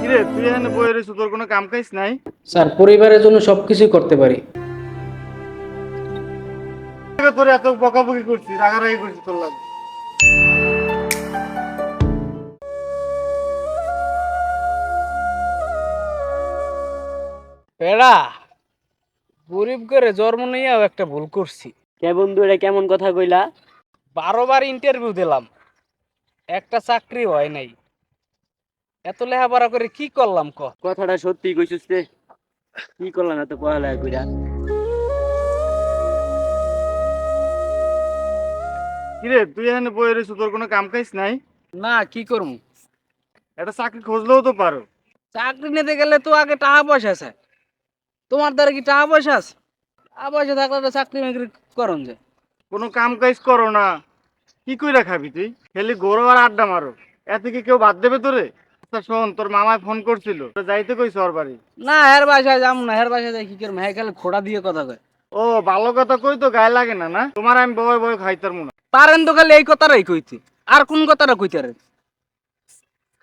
কিরে তুই এখানে তোর কোনো কাম কাজ নাই? স্যার পরিবারের জন্য করতে পারি। তোর এত বকাবকি করছিস রাগারাগি করছিস তোর লাগে। পেড়া গরিব করে জন্ম নিয়েও একটা ভুল করছি। কে বন্ধু এটা কেমন কথা কইলা? বারো বার ইন্টারভিউ দিলাম একটা চাকরি হয় নাই। এত লেখাপড়া করে কি করলাম ক? কথাটা সত্যি কইছিস রে। কি করলাম এত পড়ালেখা কইরা? কিরে তুই এখানে বয়ে রয়েছিস তোর কোনো কাম কাজ নাই? না কি করব একটা চাকরি খুঁজলেও তো পারো। চাকরি নিতে গেলে তো আগে টাকা পয়সা আছে। তোমার দ্বারা কি টাকা পয়সা আছে? টাকা পয়সা থাকলে তো চাকরি মাকরি করন যে কোনো কাম কাজ করো না। কি কইরা খাবি তুই? খেলি গরু আর আড্ডা মারো। এতে কি কেউ বাদ দেবে তোরে? আচ্ছা শোন তোর মামায় ফোন করছিল। তো যাইতে ওর বাড়ি? না হের বাসায় যাম না হের বাসায় যাই কি করব? হ্যাঁ খোড়া দিয়ে কথা কয়। ও ভালো কথা কই তো গায়ে লাগে না না? তোমার আমি বয় বয় খাইতার মনে। পারেন তো খালি এই কথাটাই কইতে আর কোন কথাটা কইতে রে?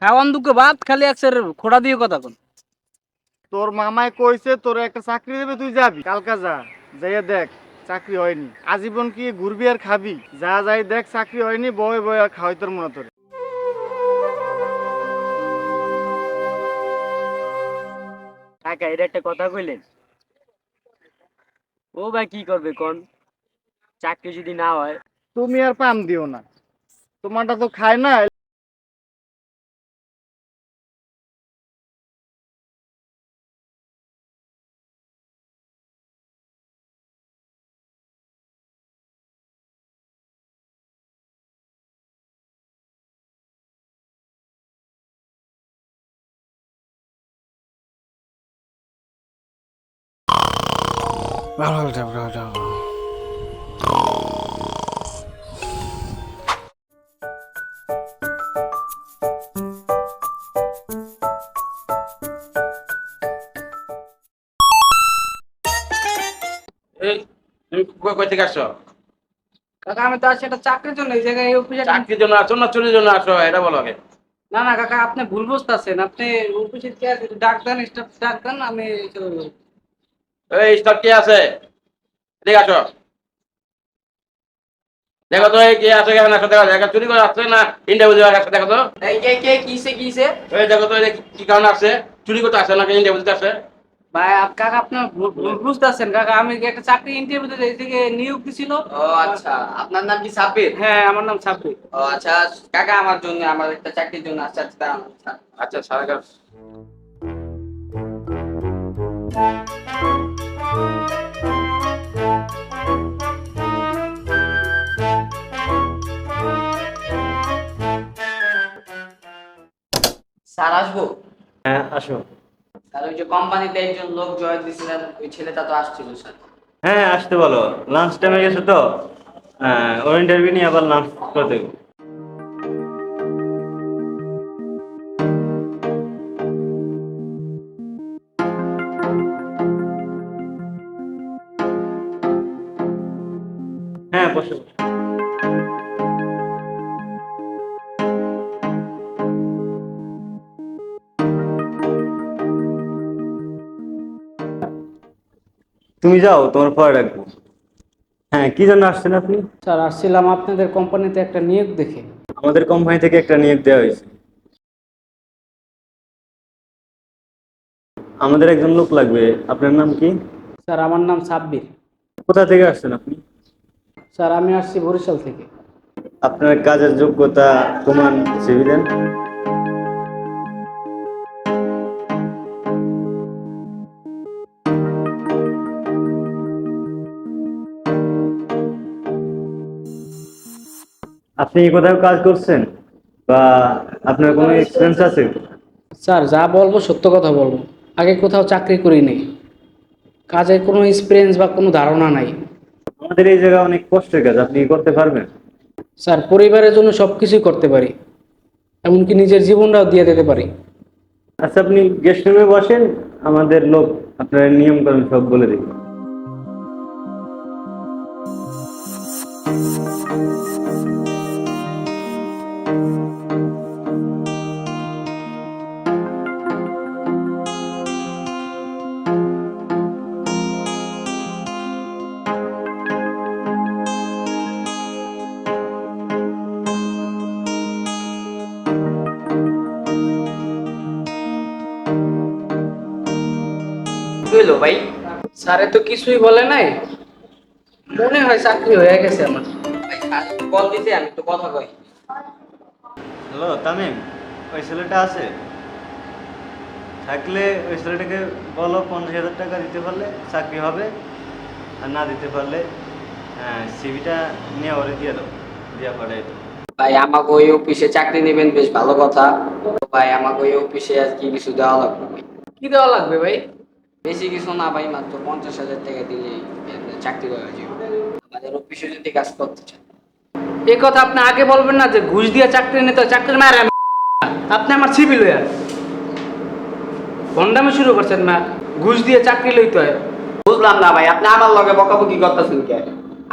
খাওয়ান ভাত খালি একসের খোড়া দিয়ে কথা কোন তোর মামায় কইছে তোর একটা চাকরি দেবে তুই যাবি। কালকা যা যাইয়া দেখ চাকরি হয়নি। আজীবন কি ঘুরবি আর খাবি? যা যাই দেখ চাকরি হয়নি বয় বয় আর খাওয়াই তোর মনে তোরে। কাকা এটা একটা কথা কইলেন? ও ভাই কি করবে কোন? চাকরি যদি না হয়? তুমি আর পাম দিও না। তোমারটা তো খায় না এই তুমি কই থেকে আসছো? কাকা আমি তো আসছি একটা চাকরির জন্য এই জায়গায় অফিসে চাকরির জন্য আসছো না চুরির জন্য আসো এটা বলো আগে। না না কাকা আপনি ভুল বুঝতেছেন। আপনি অফিসে ডাক দেন স্টাফ ডাক দেন আমি চলে যাব। এই স্টাফ কে আছে? এদিকে আসো। দেখো তো এই কে আছে এখানে আসো দেখো দেখো চুরি করে আসছে না? ইন্টারভিউ দেওয়ার আসছে দেখো তো। এই কে কে কিসে কিসে এই দেখো তো এই কি কারণে আসছে? চুরি করতে আসছে না ইন্টারভিউ দিতে আসছে? ভাই কাকা আপনি ভুল ভুল বুঝতেছেন কাকা। আমি একটা চাকরি ইন্টারভিউ দিতে থেকে নিয়োগ দিছিল। ও আচ্ছা। আপনার নাম কি সাব্বির? হ্যাঁ আমার নাম সাব্বির। ও আচ্ছা। কাকা আমার জন্য আমার একটা চাকরির জন্য আচ্ছা আচ্ছা আচ্ছা। আচ্ছা সারা স্যার আসব? হ্যাঁ আসো। স্যার ওই যে কোম্পানিতে একজন লোক জয়েন দিয়েছিলেন ওই ছেলেটা তো আসছিল স্যার। হ্যাঁ আসতে বলো। লাঞ্চ টাইমে গেছে তো? হ্যাঁ ওর ইন্টারভিউ নিয়ে আবার লাঞ্চ করতে। হ্যাঁ বসে বসে। তুমি যাও তোমার পরে রাখব হ্যাঁ কি জন্য আসছেন আপনি? স্যার আসছিলাম আপনাদের কোম্পানিতে একটা নিয়োগ দেখে। আমাদের কোম্পানি থেকে একটা নিয়োগ দেওয়া হয়েছে। আমাদের একজন লোক লাগবে। আপনার নাম কি? স্যার আমার নাম সাব্বির। কোথা থেকে আসছেন আপনি? স্যার আমি আসছি বরিশাল থেকে। আপনার কাজের যোগ্যতা প্রমাণ সিভি দেন। আপনি কোথাও কাজ করছেন? বা আপনার কোনো এক্সপিরিয়েন্স আছে? স্যার যা বলব সত্য কথা বলব। আগে কোথাও চাকরি করি নেই। কাজের কোনো এক্সপিরিয়েন্স বা কোনো ধারণা নাই। আমাদের এই জায়গা অনেক কষ্টের কাজ আপনি করতে পারবেন? স্যার পরিবারের জন্য সব কিছুই করতে পারি। এমনকি নিজের জীবনটাও দিয়ে দিতে পারি। আচ্ছা আপনি গেস্ট রুমে বসেন আমাদের লোক আপনার নিয়ম কানুন সব বলে দেবে। ভাই? স্যারে তো কিছুই বলে নাই। মনে হয় চাকরি হয়ে গেছে আমার। ভাই স্যার কল দিতে আমি তো কথা কই। হ্যালো তামিম ওই ছেলেটা আছে? থাকলে ওই ছেলেটাকে বলো পঞ্চাশ হাজার টাকা দিতে পারলে চাকরি হবে আর না দিতে পারলে সিভিটা নিয়ে ওরে দিয়ে দাও দিয়ে পাঠাই দাও। ভাই আমাকে ওই অফিসে চাকরি নেবেন বেশ ভালো কথা। ভাই আমাকে ওই অফিসে আর কি কিছু দেওয়া লাগবে। কি দেওয়া লাগবে ভাই? বেশি কিছু না ভাই মাত্র পঞ্চাশ হাজার টাকা দিলেই চাকরি হয়ে যাবে আমাদের অফিসে যদি কাজ করতে চান। এই কথা আপনি আগে বলবেন না যে ঘুষ দিয়ে চাকরি নিতে হয়, চাকরি মারে আমি আপনি আমার সিভিল হয়ে ভন্ডামি শুরু করছেন না ঘুষ দিয়ে চাকরি লইতে হয়। বুঝলাম না ভাই আপনি আমার লগে বকাবকি করতেছেন কে?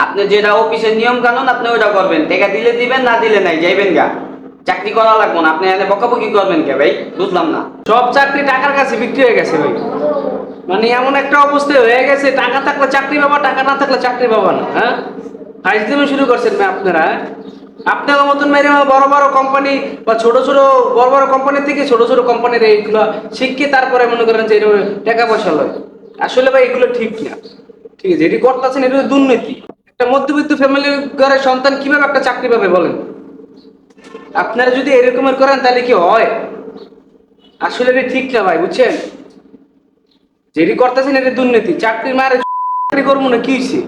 আপনি যেটা অফিসের নিয়ম কানুন আপনি ওইটা করবেন। টাকা দিলে দিবেন না দিলে নাই যাইবেন গা। চাকরি করা লাগবো না আপনি এনে বকাবকি করবেন কে ভাই? বুঝলাম না। সব চাকরি টাকার কাছে বিক্রি হয়ে গেছে ভাই। মানে এমন একটা অবস্থা হয়ে গেছে, টাকা থাকলে চাকরি পাবা, টাকা না থাকলে চাকরি পাবা না হ্যাঁ? ফাইজদিমে শুরু করছেন আপনারা হ্যাঁ? আপনার মতন মেরে বড় বড় কোম্পানি বা ছোট ছোট, বড় বড় কোম্পানি থেকে ছোট ছোট কোম্পানির এইগুলো শিখে তারপরে মনে করেন যে টাকা পয়সা লয়। আসলে ভাই এগুলো ঠিক না। ঠিক আছে, এটি করতেছেন, এটা দুর্নীতি। একটা মধ্যবিত্ত ফ্যামিলির ঘরের সন্তান কীভাবে একটা চাকরি পাবে বলেন? আপনারা যদি এরকমের করেন তাহলে কি হয়? আসলে ঠিক না ভাই, বুঝছেন? যেটি করতেছেন এটা দুর্নীতি। চাকরি মারে চাকরি করব না কি হয়েছে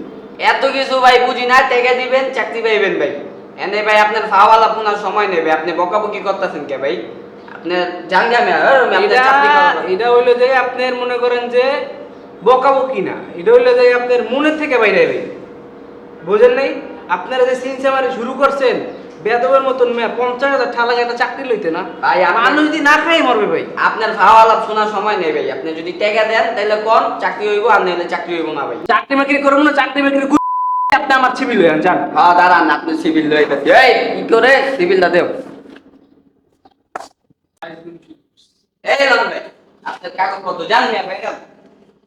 এত কিছু ভাই বুঝি না টাকা দিবেন চাকরি পাইবেন ভাই। এনে ভাই আপনার ফাওয়ালা পুনার সময় নেবে আপনি বকাবকি করতেছেন কে ভাই? আপনি জান জামে এটা এটা হইল যে আপনার মনে করেন যে বকাবকি না এটা হইল যে আপনার মনের থেকে বাইরে ভাই। বুঝেন নাই? আপনারা যে সিনসে মারে শুরু করছেন বেদবের মতন মেয়ে পঞ্চাশ হাজার ঠালা একটা চাকরি লইতে না? ভাই, মানুষ যদি না খাই মরবে ভাই। আপনার ফাওয়ালা শোনার সময় নেই ভাই। আপনি যদি টাকা দেন তাহলে কোন? চাকরি হইব আর নাহলে চাকরি হইব না ভাই। চাকরি মাকরি করব না চাকরি মাকরি আপনি আমার ছিবিল হয়ে হ্যাঁ দাঁড়ান আপনি সিভিল লইতেছি এই কি করে? সিভিলটা দেও। এই ভাই আপনার কাগজপত্র জান না ভাই যান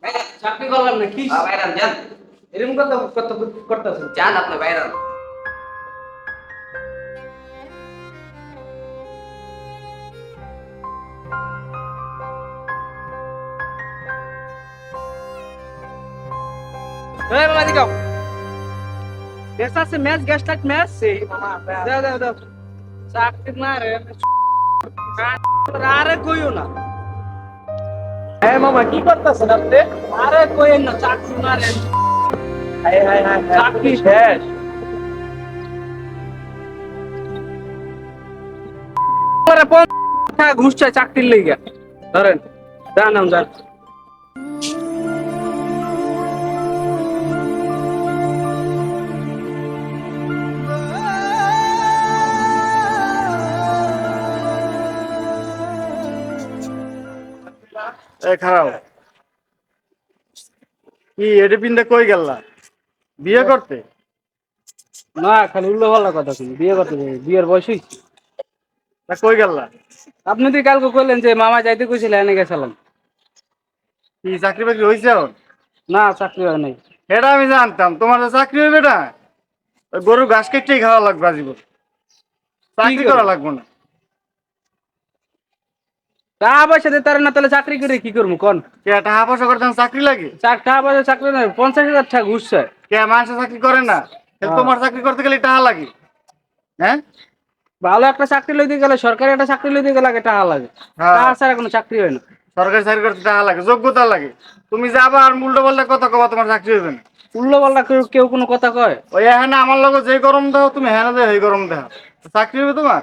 ভাই চাকরি করলাম না কি যান। এরকম কথা করতেছেন? যান আপনি এই বাবা দিকাও গ্যাস আছে ম্যাচ গ্যাস লাইট ম্যাচ সেই দাও দাও দাও চাকরি মারে আরে কইও না হ্যাঁ মামা কি করতেছেন আপনি আরে কইেন না চাকরি মারে হাই হাই হাই চাকরি শেষ পরে পঞ্চাশ টাকা ঘুষ চাই চাকরির লেগে ধরেন যান নাম যান কি কই গেলা? বিয়ে করতে? না খালি উল্লো পাল্লা কথা শুনি বিয়ে করতে যাই বিয়ের বয়স হয়েছে কই গেলা? আপনি তো কালকে কইলেন যে মামা যাইতে কইছিল এনে গেছিলাম। কি চাকরি বাকরি হয়েছে এখন? না চাকরি হয় নাই। এটা আমি জানতাম। তোমার তো চাকরি হইবে না? গরুর ঘাস কেটেই খাওয়া লাগবে আজীবন। চাকরি করা লাগবে না। টাকা পয়সা দিতে পারে না তাহলে চাকরি করে কি করব কোন? টাকা পয়সা করতে চাকরি লাগে? চাক- টাকা পয়সা চাকরি না পঞ্চাশ হাজার টাকা ঘুষ চায় কে মানুষের চাকরি করে না? হ্যাঁ। তোমার চাকরি করতে গেলে টাকা লাগে। হ্যাঁ? ভালো একটা চাকরি লইতে গেলে সরকারি একটা চাকরি লইতে গেলে আগে টাকা লাগে। হ্যাঁ। টাকা ছাড়া কোনো চাকরি হয় না। সরকারি চাকরি করতে টাকা লাগে যোগ্যতা লাগে। তুমি যাবা আর উল্টো বললে কথা কবা তোমার চাকরি হইবে না। উল্লো পাল্লা কেউ কোনো কথা কয়? ওই এখানে আমার লগে যে গরম দেহ তুমি হ্যাঁ দেহ এই গরম দেহ। চাকরি হবে তোমার?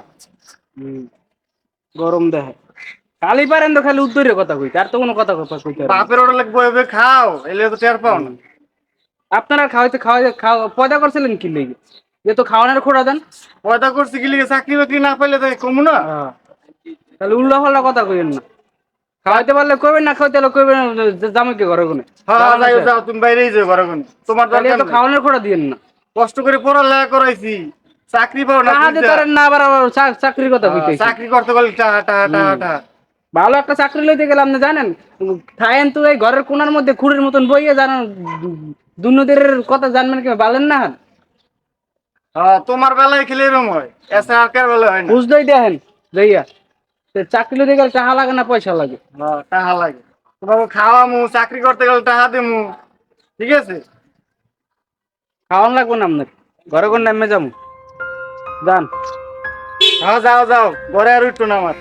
গরম দেহে। খালি পারেন তো খালি উত্তরের কথা কইতে আর তো কোনো কথা কথা কইতে বাপের ওটা লাগে বয়ে বয়ে খাও এলে তো টের পাও না। আপনারা খাওয়াইতে খাওয়াই খাওয়া পয়দা করছিলেন কি লেগে? যে তো খাওয়ানোর খোড়া দেন। পয়দা করছি কি লিগে চাকরি বাকরি না পাইলে তো কমু না। হ্যাঁ। তাহলে উল্লা পাল্লা কথা কইেন না। খাওয়াইতে পারলে কইবেন না খাওয়াইতে পারলে কইবেন জামাইকে ঘরে কোনে। হ্যাঁ যাও যাও তুমি বাইরেই যাও ঘরে কোন। তোমার দরকার তো খাওয়ানোর খোড়া দিয়েন না। কষ্ট করে পড়ালেখা করাইছি। চাকরি পাও না না আবার চাকরির কথা হ্যাঁ, চাকরি করতে গেলে টাকা টাকা টাকা টাকা ভালো একটা চাকরি লইতে গেলে আপনি জানেন? থাকেন তো এই ঘরের কোনার মধ্যে খুঁড়ির মতন বইয়ে জানেন দুর্নীতির কথা জানবেন কি বলেন না? হ্যাঁ তোমার বেলায় খেলে এরকম হয়? এসে আর কার বেলায় হয় না? বুঝতেই দেখেন যাইয়া তো চাকরি লইতে গেলে টাকা লাগে না পয়সা লাগে? টাকা লাগে। তোমাকে খাওয়ামু চাকরি করতে গেলে টাকা দিমু। ঠিক আছে? খাওয়ান লাগবো না আপনার ঘরে ঘর নামে যাব। যান। হ্যাঁ যাও যাও। ঘরে আর উঠতো না আমার।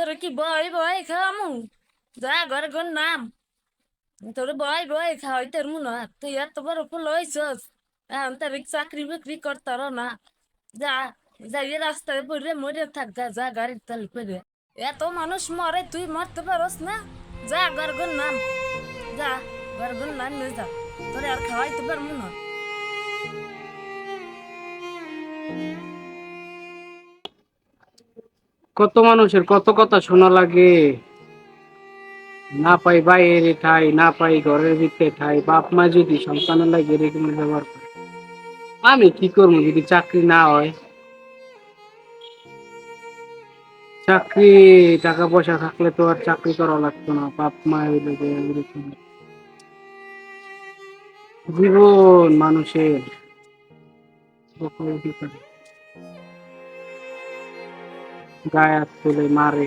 তোর কি বয় বয় খাওয়ামু যা ঘরে ঘর নাম। তোর বয় বয় খাওয়াই তোর মন। তুই এত বড় ফুল হয়েছস এখন তার চাকরি বাকরি করতার না। যা, যাই রাস্তায় পড়ে মরে থাক, যা যা গাড়ির তাল পড়ে। এত মানুষ মরে, তুই মরতে পারস না? যা ঘর ঘর নাম। যা, ঘর ঘর নাম যা। তোর আর খাওয়াইতে পারব না। কত মানুষের কত কথা শোনা লাগে। না পাই বাইরে ঠাই, না পাই ঘরের ভিতরে ঠাই, বাপ মা যদি সন্তানের লাগে এরকম ব্যবহার করে, আমি কি করব যদি চাকরি না হয়? চাকরি, টাকা পয়সা থাকলে তো আর চাকরি করা লাগতো না, বাপ মা এরকম। জীবন মানুষের। গায়ে হাত তুলে মারে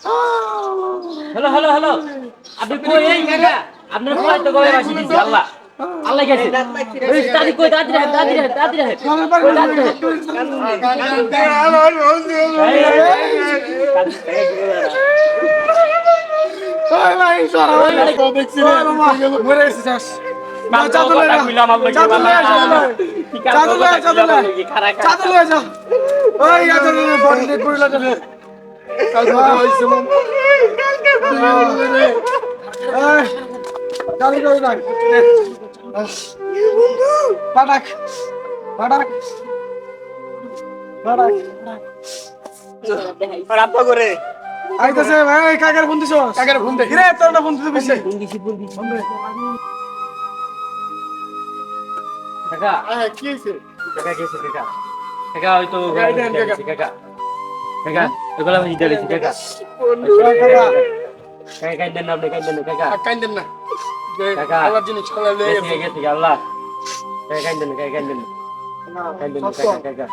হ্যালো হ্যালো হ্যালো আপনি কই এই কাকা আপনার কই তো গয়ে বাসি দিছি আল্লাহ আল্লাহ গেছে এই দাদি কই দাদি রে দাদি রে দাদি রে কই দাদি রে আইতাছে ভাই কাকার ফোন দিছো কাকার ফোন দে রে তোর না ফোন দিতে বেশি কাকা হ্যাঁ কি হইছে কাকা গেছে কাকা। কাকা ওই তো কাকা। কাকা এগুলা আমি দিতে কাকা কাকা কাকা কাই দেন না আপনি কাই দেন না কাকা কাইন্দেন না কাকা আল্লাহর জিনিস খোলা লয়ে গেছে গেছে আল্লাহ কাকা কাই দেন না কাকা কাই দেন না কাই দেন কাকা কাকা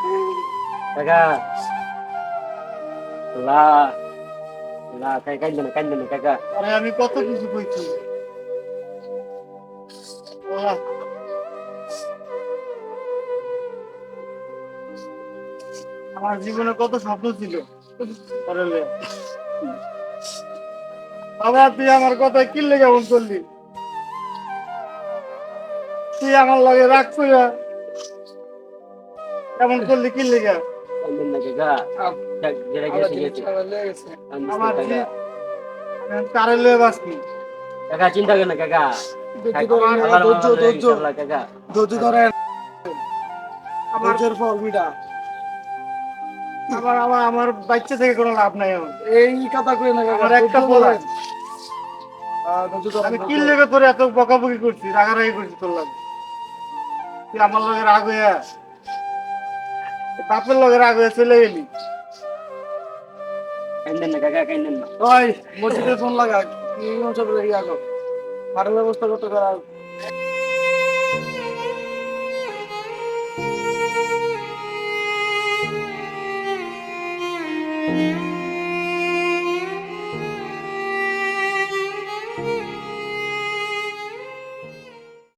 কাকা লা লা কাই কাই দেন কাই দেন কাকা আরে আমি কত কিছু কইছি আমার জীবনে কত স্বপ্ন ছিল। বাবা তুই আমার কথা কিনলে কেমন করলি? তুই আমার লগে রাগ কইরা কেমন করলি কিনলে কে না কাকা চিন্তা করেন কাকা। ধৈর্য ধরেন, ধৈর্য, আমার ধৈর্যের ফল মিটা আমার আমার আমার বাচ্চা থেকে কোনো লাভ নাই আমার এই কথা কই না আমার একটা ধরো, আমি কি লেগে তোর এত বকাবকি করছি রাগারাগি করছি তোর লাগে। তুই আমার লগে রাগ হইয়া বাপের লগে রাগ হয়ে চলে গেলি। কাইন্দেন না কাকা কাইন্দেন না। ওই। মসজিদে ফোন লাগা কি সব রেডি আগো খাটের ব্যবস্থা করতে করা